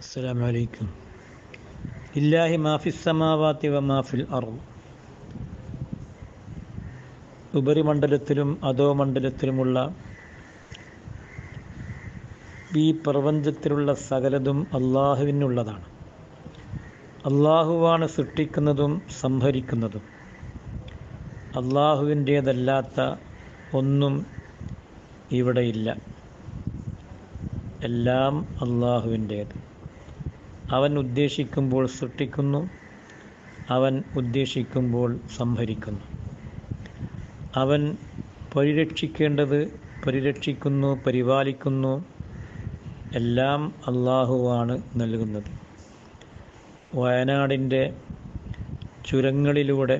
السلام عليكم لله ما في السماوات وما في الأرض ഉപരിമണ്ഡലത്തിലും അധോമണ്ഡലത്തിലുമുള്ള ഈ പ്രപഞ്ചത്തിലുള്ള സകലതും അള്ളാഹുവിനുള്ളതാണ് അള്ളാഹുവാണ് സൃഷ്ടിക്കുന്നതും സംഭരിക്കുന്നതും അള്ളാഹുവിൻ്റേതല്ലാത്ത ഒന്നും ഇവിടെയില്ല എല്ലാം അള്ളാഹുവിൻ്റേത് അവൻ ഉദ്ദേശിക്കുമ്പോൾ സൃഷ്ടിക്കുന്നു അവൻ ഉദ്ദേശിക്കുമ്പോൾ സംഭരിക്കുന്നു. അവൻ പരിരക്ഷിക്കേണ്ടത് പരിരക്ഷിക്കുന്നു പരിപാലിക്കുന്നു എല്ലാം അള്ളാഹുവാണ് നൽകുന്നത്. വയനാടിന്റെ ചുരങ്ങളിലൂടെ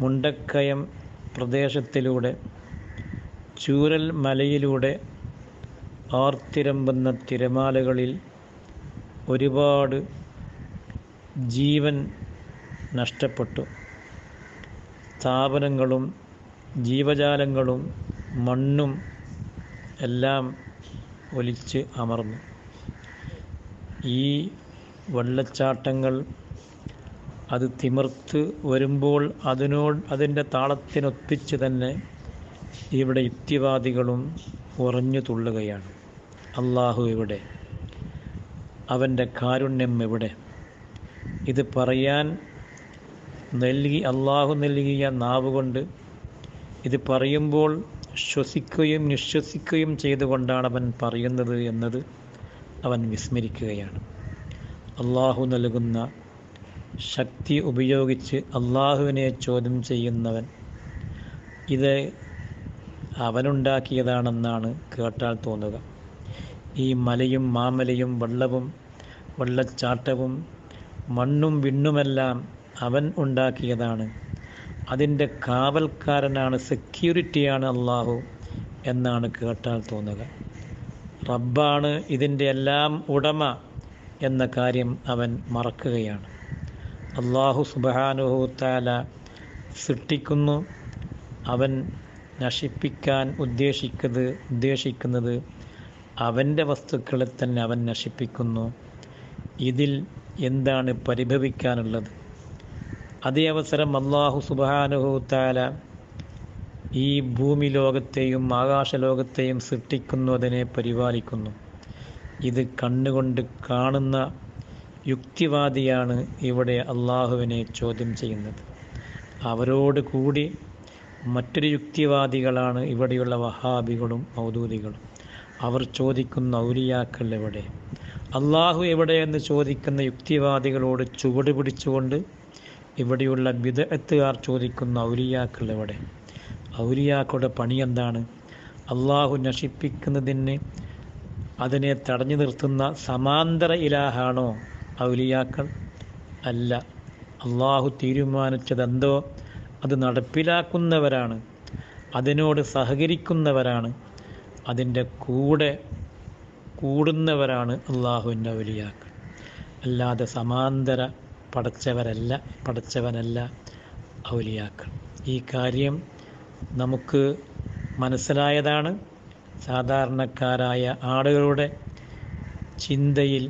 മുണ്ടക്കയം പ്രദേശത്തിലൂടെ ചൂരൽ മലയിലൂടെ ആർത്തിരമ്പുന്ന തിരമാലകളിൽ ഒരുപാട് ജീവൻ നഷ്ടപ്പെട്ടു. സ്ഥാപനങ്ങളും ജീവജാലങ്ങളും മണ്ണും എല്ലാം ഒലിച്ച് അമർന്നു. ഈ വെള്ളച്ചാട്ടങ്ങൾ അത് തിമിർത്ത് വരുമ്പോൾ അതിനോട് അതിന്റെ താളത്തിനൊപ്പിച്ച് തന്നെ ഇവിടെ യുക്തിവാദികളും ഉറഞ്ഞു തുള്ളുകയാണ്. അള്ളാഹു എവിടെ അവന്റെ കാരുണ്യം എവിടെ? ഇത് പറയാൻ നൽകി അള്ളാഹു നൽകിയ നാവ് കൊണ്ട് ഇത് പറയുമ്പോൾ ശ്വസിക്കുകയും നിശ്വസിക്കുകയും ചെയ്തുകൊണ്ടാണ് അവൻ പറയുന്നത് എന്നത് അവൻ വിസ്മരിക്കുകയാണ്. അള്ളാഹു നൽകുന്ന ശക്തി ഉപയോഗിച്ച് അള്ളാഹുവിനെ ചോദ്യം ചെയ്യുന്നവൻ ഇത് അവനുണ്ടാക്കിയതാണെന്നാണ് കേട്ടാൽ തോന്നുക. ഈ മലയും മാമലയും വെള്ളവും വെള്ളച്ചാട്ടവും മണ്ണും വിണ്ണുമെല്ലാം അവൻ ഉണ്ടാക്കിയതാണ്. അതിന്റെ കാവൽക്കാരനാണ് സെക്യൂരിറ്റിയാണ് അള്ളാഹു എന്നാണ് കേട്ടാൽ തോന്നുക. റബ്ബാണ് ഇതിന്റെ എല്ലാം ഉടമ എന്ന കാര്യം അവൻ മറക്കുകയാണ്. അള്ളാഹു സുബാനുഹൂത്താല സൃഷ്ടിക്കുന്നു. അവൻ നശിപ്പിക്കാൻ ഉദ്ദേശിക്കുന്നത് ഉദ്ദേശിക്കുന്നത് അവന്റെ വസ്തുക്കളെ തന്നെ അവൻ നശിപ്പിക്കുന്നു. ഇതിൽ എന്താണ് പരിഭവിക്കാനുള്ളത്? അതേ അവസരം അള്ളാഹു സുബാനുഹൂത്താല ഈ ഭൂമി ലോകത്തെയും ആകാശലോകത്തെയും സൃഷ്ടിക്കുന്നു അതിനെ പരിപാലിക്കുന്നു. ഇത് കണ്ണുകൊണ്ട് കാണുന്ന യുക്തിവാദിയാണ് ഇവിടെ അള്ളാഹുവിനെ ചോദ്യം ചെയ്യുന്നത്. അവരോട് കൂടി മറ്റൊരു യുക്തിവാദികളാണ് ഇവിടെയുള്ള വഹാബികളും മൗദൂദികളും. അവർ ചോദിക്കുന്ന ഔലിയാക്കൾ എവിടെ അള്ളാഹു എവിടെയെന്ന് ചോദിക്കുന്ന യുക്തിവാദികളോട് ചുവട് പിടിച്ചുകൊണ്ട് ഇവിടെയുള്ള വിദഗ്ധക്കാർ ചോദിക്കുന്ന ഔലിയാക്കൾ എവിടെ ഔലിയാക്കളുടെ പണി എന്താണ്? അള്ളാഹു നശിപ്പിക്കുന്നതിന് അതിനെ തടഞ്ഞു നിർത്തുന്ന സമാന്തര ഇലാഹാണോ ഔലിയാക്കൾ? അല്ല. അള്ളാഹു തീരുമാനിച്ചതെന്തോ? അത് നടപ്പിലാക്കുന്നവരാണ്. അതിനോട് സഹകരിക്കുന്നവരാണ്. അതിന്റെ കൂടെ കൂടുന്നവരാണ് അള്ളാഹുവിന്റെ ഔലിയാക്കൾ അല്ലാതെ സമാന്തര പടച്ചവരല്ല പടച്ചവനല്ല ഔലിയാക്കൾ. ഈ കാര്യം നമുക്ക് മനസ്സിലായതാണ്. സാധാരണക്കാരായ ആളുകളുടെ ചിന്തയിൽ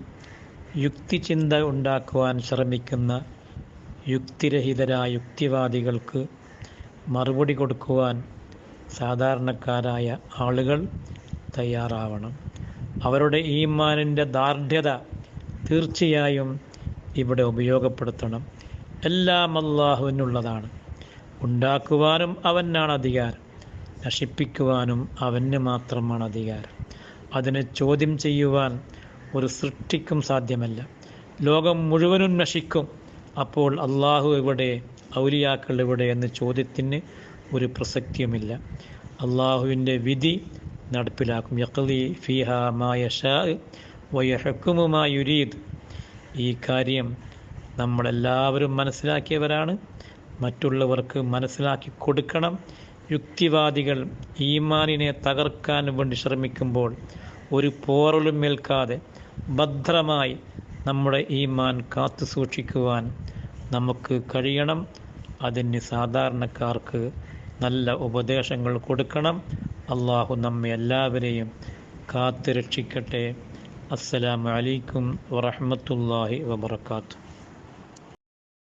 യുക്തിചിന്ത ഉണ്ടാക്കുവാൻ ശ്രമിക്കുന്ന യുക്തിരഹിതരായ യുക്തിവാദികൾക്ക് മറുപടി കൊടുക്കുവാൻ സാധാരണക്കാരായ ആളുകൾ തയ്യാറാവണം. അവരുടെ ഈമാനിന്റെ ദാർഢ്യത തീർച്ചയായും ഇവിടെ ഉപയോഗപ്പെടുത്തണം. എല്ലാം അള്ളാഹുവിനുള്ളതാണ് ഉണ്ടാക്കുവാനും അവനാണ് അധികാരം. നശിപ്പിക്കുവാനും അവന് മാത്രമാണ് അധികാരം. അതിനെ ചോദ്യം ചെയ്യുവാൻ ഒരു സൃഷ്ടിക്കും സാധ്യമല്ല. ലോകം മുഴുവനും നശിക്കും. അപ്പോൾ അള്ളാഹു ഇവിടെ ഔലിയാക്കൾ ഇവിടെ എന്ന ചോദ്യത്തിന് ഒരു പ്രസക്തിയുമില്ല. അള്ളാഹുവിന്റെ വിധി നടപ്പിലാക്കും. യക്കലി ഫിഹ മായ ഷാ മാ യുരീദ്. ഈ കാര്യം നമ്മളെല്ലാവരും മനസ്സിലാക്കിയവരാണ്. മറ്റുള്ളവർക്ക് മനസ്സിലാക്കി കൊടുക്കണം. യുക്തിവാദികൾ ഈമാനിനെ തകർക്കാൻ വേണ്ടി ശ്രമിക്കുമ്പോൾ ഒരു പോറലും ഏൽക്കാതെ ഭദ്രമായി നമ്മുടെ ഈമാൻ കാത്തു സൂക്ഷിക്കുവാൻ നമുക്ക് കഴിയണം. അതിന് സാധാരണക്കാർക്ക് നല്ല ഉപദേശങ്ങൾ കൊടുക്കണം. അള്ളാഹു നമ്മെ എല്ലാവരെയും കാത്തു രക്ഷിക്കട്ടെ അസ്സലാമു അലൈക്കും വറഹ്മത്തുള്ളാഹി വബറകാതുഹു.